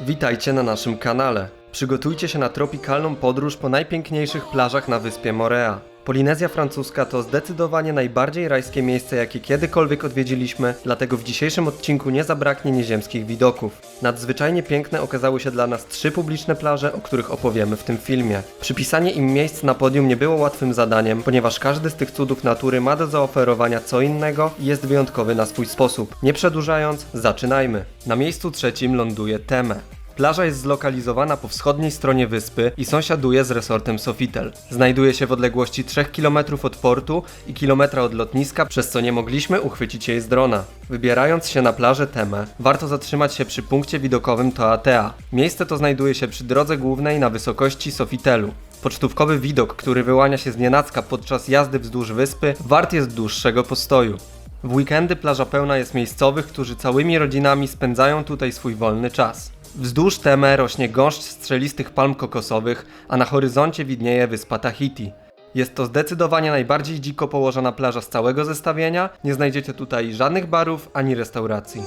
Witajcie na naszym kanale. Przygotujcie się na tropikalną podróż po najpiękniejszych plażach na wyspie Morea. Polinezja francuska to zdecydowanie najbardziej rajskie miejsce, jakie kiedykolwiek odwiedziliśmy, dlatego w dzisiejszym odcinku nie zabraknie nieziemskich widoków. Nadzwyczajnie piękne okazały się dla nas trzy publiczne plaże, o których opowiemy w tym filmie. Przypisanie im miejsc na podium nie było łatwym zadaniem, ponieważ każdy z tych cudów natury ma do zaoferowania co innego i jest wyjątkowy na swój sposób. Nie przedłużając, zaczynajmy. Na miejscu trzecim ląduje Teme. Plaża jest zlokalizowana po wschodniej stronie wyspy i sąsiaduje z resortem Sofitel. Znajduje się w odległości 3 km od portu i kilometra od lotniska, przez co nie mogliśmy uchwycić jej z drona. Wybierając się na plażę Teme, warto zatrzymać się przy punkcie widokowym Toatea. Miejsce to znajduje się przy drodze głównej na wysokości Sofitelu. Pocztówkowy widok, który wyłania się z nienacka podczas jazdy wzdłuż wyspy, wart jest dłuższego postoju. W weekendy plaża pełna jest miejscowych, którzy całymi rodzinami spędzają tutaj swój wolny czas. Wzdłuż Teme rośnie gąszcz strzelistych palm kokosowych, a na horyzoncie widnieje wyspa Tahiti. Jest to zdecydowanie najbardziej dziko położona plaża z całego zestawienia, nie znajdziecie tutaj żadnych barów ani restauracji.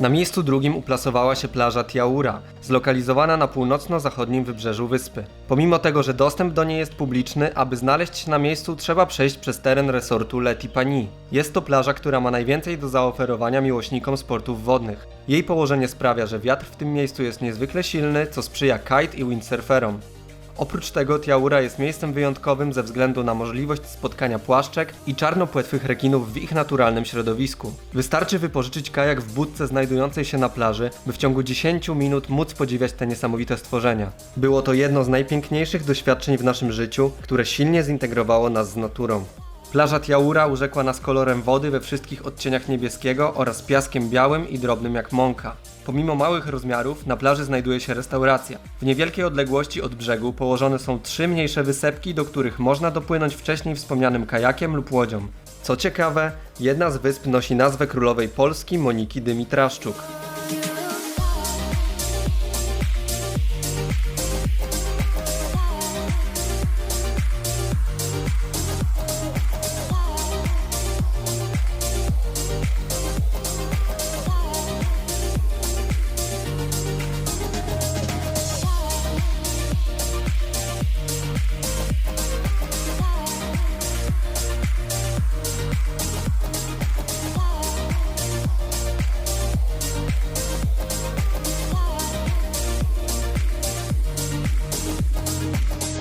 Na miejscu drugim uplasowała się plaża Tiaura, zlokalizowana na północno-zachodnim wybrzeżu wyspy. Pomimo tego, że dostęp do niej jest publiczny, aby znaleźć się na miejscu trzeba przejść przez teren resortu Leti Pani. Jest to plaża, która ma najwięcej do zaoferowania miłośnikom sportów wodnych. Jej położenie sprawia, że wiatr w tym miejscu jest niezwykle silny, co sprzyja kite i windsurferom. Oprócz tego Tiaura jest miejscem wyjątkowym ze względu na możliwość spotkania płaszczek i czarnopłetwych rekinów w ich naturalnym środowisku. Wystarczy wypożyczyć kajak w budce znajdującej się na plaży, by w ciągu 10 minut móc podziwiać te niesamowite stworzenia. Było to jedno z najpiękniejszych doświadczeń w naszym życiu, które silnie zintegrowało nas z naturą. Plaża Tiaura urzekła nas kolorem wody we wszystkich odcieniach niebieskiego oraz piaskiem białym i drobnym jak mąka. Pomimo małych rozmiarów, na plaży znajduje się restauracja. W niewielkiej odległości od brzegu położone są trzy mniejsze wysepki, do których można dopłynąć wcześniej wspomnianym kajakiem lub łodzią. Co ciekawe, jedna z wysp nosi nazwę królowej Polski Moniki Dymitraszczuk.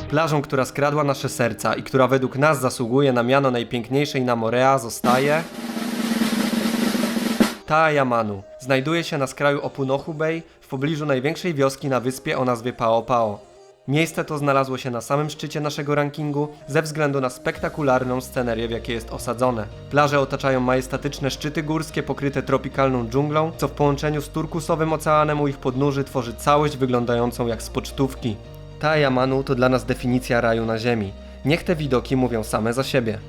Plażą, która skradła nasze serca i która według nas zasługuje na miano najpiękniejszej na Morea zostaje... Taayamanu. Znajduje się na skraju Opunohu Bay, w pobliżu największej wioski na wyspie o nazwie Pao Pao. Miejsce to znalazło się na samym szczycie naszego rankingu ze względu na spektakularną scenerię, w jakiej jest osadzone. Plaże otaczają majestatyczne szczyty górskie pokryte tropikalną dżunglą, co w połączeniu z turkusowym oceanem u ich podnóży tworzy całość wyglądającą jak z pocztówki. Ta Yamanu to dla nas definicja raju na ziemi. Niech te widoki mówią same za siebie.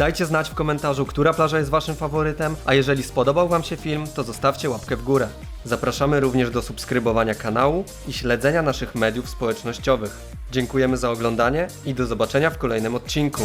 Dajcie znać w komentarzu, która plaża jest waszym faworytem, a jeżeli spodobał wam się film, to zostawcie łapkę w górę. Zapraszamy również do subskrybowania kanału i śledzenia naszych mediów społecznościowych. Dziękujemy za oglądanie i do zobaczenia w kolejnym odcinku.